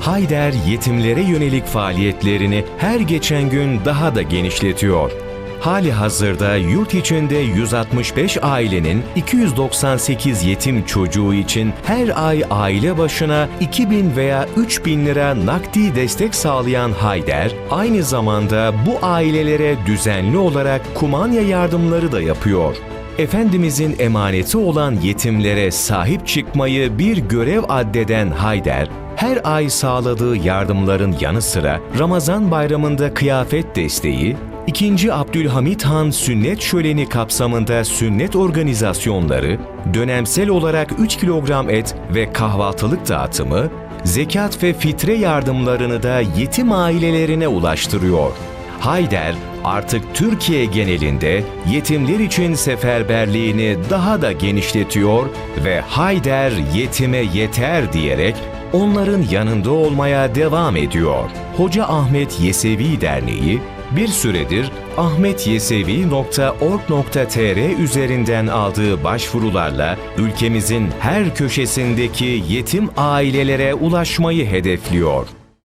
Hayder yetimlere yönelik faaliyetlerini her geçen gün daha da genişletiyor. Hali hazırda yurt içinde 165 ailenin 298 yetim çocuğu için her ay aile başına 2000 veya 3000 lira nakdi destek sağlayan Hayder, aynı zamanda bu ailelere düzenli olarak kumanya yardımları da yapıyor. Efendimizin emaneti olan yetimlere sahip çıkmayı bir görev addeden Hayder, her ay sağladığı yardımların yanı sıra Ramazan bayramında kıyafet desteği, 2. Abdülhamit Han sünnet şöleni kapsamında sünnet organizasyonları, dönemsel olarak 3 kilogram et ve kahvaltılık dağıtımı, zekat ve fitre yardımlarını da yetim ailelerine ulaştırıyor. Hayder artık Türkiye genelinde yetimler için seferberliğini daha da genişletiyor ve Hayder yetime yeter diyerek onların yanında olmaya devam ediyor. Hoca Ahmet Yesevi Derneği bir süredir ahmetyesevi.org.tr üzerinden aldığı başvurularla ülkemizin her köşesindeki yetim ailelere ulaşmayı hedefliyor.